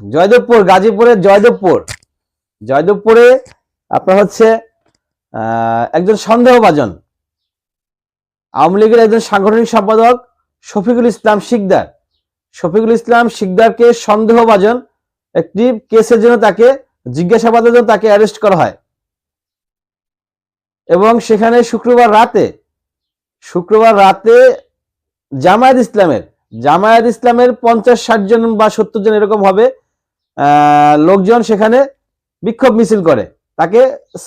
জয়দেবপুর, গাজীপুরের জয়দেবপুর। জয়দেবপুরে আপনার হচ্ছে একজন সন্দেহভাজন। আওয়ামী লীগের একজন সাংগঠনিক সম্পাদক শফিকুল ইসলাম শিকদার। শফিকুল ইসলাম শিকদারকে সন্দেহভাজন একটি কেসের জন্য তাকে, জিজ্ঞাসাবাদের জন্য তাকে অ্যারেস্ট করা হয়। এবং সেখানে শুক্রবার রাতে শুক্রবার রাতে জামায়াত ইসলামের জামায়াত ইসলামের পঞ্চাশ ষাট জন বা সত্তর জন এরকম হবে লোকজন সেখানে বিক্ষোভ মিছিল করে, তাকে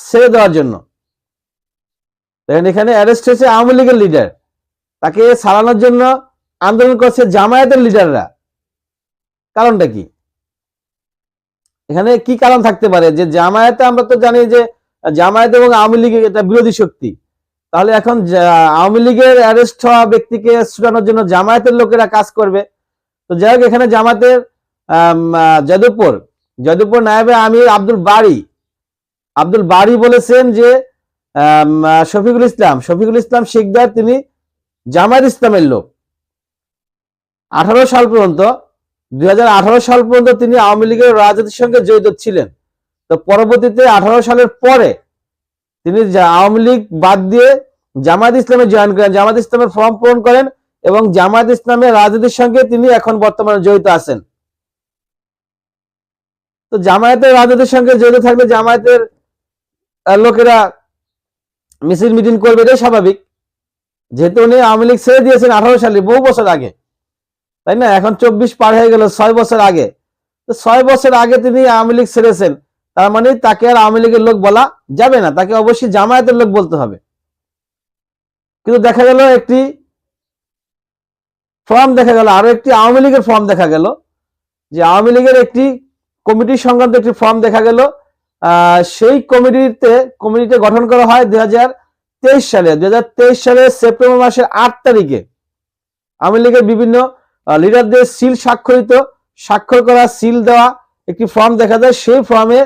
ছেড়ে দেওয়ার জন্য। এখানে অ্যারেস্ট হয়েছে আওয়ামী লীগের লিডার তাকে সারানোর জন্য আন্দোলন করছে জামায়াতের লিডাররা কারণটা কি? এখানে কি কারণ থাকতে পারে? যে জামায়াতে আমরা তো জানি যে জামায়াত এবং আওয়ামী লীগের এটা বিরোধী শক্তি। তাহলে এখন আওয়ামী লীগের অ্যারেস্ট হওয়া ব্যক্তিকে ছুটানোর জন্য জামায়াতের লোকেরা কাজ করবে। তো যাই হোক, এখানে জামাতের যাদবপুর। যাদবপুর নায়েবে আমির আব্দুল বাড়ি আব্দুল বাড়ি বলেছেন যে শফিকুল ইসলাম। শফিকুল ইসলাম শিকদার তিনি জামায়াত ইসলামের লোক। আঠারো সাল পর্যন্ত, দুই হাজার আঠারো সাল পর্যন্ত তিনি আওয়ামী লীগের রাজনীতির সঙ্গে জড়িত ছিলেন। তো পরবর্তীতে আঠারো সালের পরে তিনি আওয়ামী লীগ বাদ দিয়ে জামায়াত ইসলামে জয়েন করেন। জামায়াত ইসলামের ফর্ম পূরণ করেন এবং জামায়াত ইসলামের রাজনীতির সঙ্গে তিনি এখন বর্তমানে জড়িত আছেন। তো জামায়াতের রাজনীতির সঙ্গে জড়িত থাকলে জামায়াতের লোকেরা মিছিল মিটিং করবে, এটাই স্বাভাবিক। যেহেতু উনি আওয়ামী লীগ ছেড়ে দিয়েছেন আঠারো সালে, বহু বছর আগে। তাই না? এখন চব্বিশ পার হয়ে গেল, ছয় বছর আগে। তো ছয় বছর আগে তিনি আওয়ামী লীগ ছেড়েছেন, তার মানে তাকে আর আওয়ামী লীগের লোক বলা যাবে না। তাকে অবশ্যই জামায়াতের লোক বলতে হবে। কিন্তু দেখা গেল একটি ফর্ম দেখা গেল, আরও একটি আওয়ামী লীগের ফর্ম দেখা গেল, যে আওয়ামী লীগের একটি কমিটি সংক্রান্ত একটি ফর্ম দেখা গেল। সেই কমিটিতে কমিটিতে গঠন করা হয় দু হাজার তেইশ সালে। দু হাজার তেইশ সালের সেপ্টেম্বর মাসের আট তারিখে আওয়ামী লীগের বিভিন্ন লিডারদের সিল স্বাক্ষরিত, স্বাক্ষর করা সিল দেওয়া একটি ফর্ম দেখা যায়। সেই ফর্মে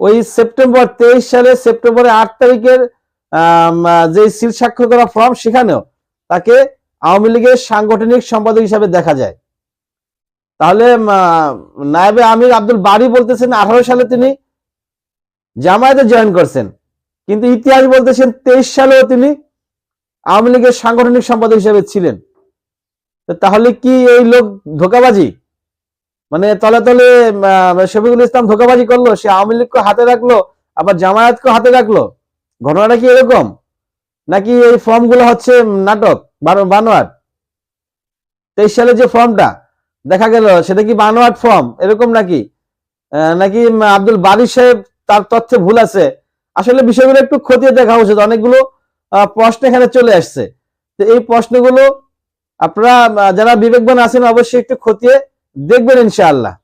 ওই সেপ্টেম্বর তেইশ সালে, সেপ্টেম্বরের আট তারিখের যে সিল স্বাক্ষর করা ফর্ম, সেখানেও তাকে আওয়ামী লীগের সাংগঠনিক সম্পাদক হিসাবে দেখা যায়। তাহলে নায়েবে আমির আব্দুল বারি বলতেছেন আঠারো সালে তিনি জামায়াতে জয়েন করছেন। কিন্তু ইতিহাস বলতেছেন তেইশ সালেও তিনি আওয়ামী লীগের সাংগঠনিক সম্পাদক হিসেবে ছিলেন। তাহলে কি এই লোক ধোকাবাজি? মানে তলে তলে শফিকুল ইসলাম ধোকাবাজি করল, সে আওয়ামী লীগকে হাতে রাখল, আবার জামায়াতকে হাতে রাখল। ঘটনাটা কি এরকম? নাকি এই ফর্মগুলো হচ্ছে নাটক, বানো- বানোয়াট? তেইশ সালে যে ফর্মটা দেখা গেল, সেটা কি বানোয়াট ফর্ম? এরকম নাকি? নাকি আব্দুল বারি সাহেব তার তথ্যে ভুল আছে? আসলে বিষয়গুলো একটু খতিয়ে দেখা উচিত। অনেকগুলো প্রশ্ন এখানে চলে আসছে। তো এই প্রশ্নগুলো আপনারা যারা বিবেকবান আছেন, অবশ্যই একটু খতিয়ে দেখবেন ইনশাআল্লাহ।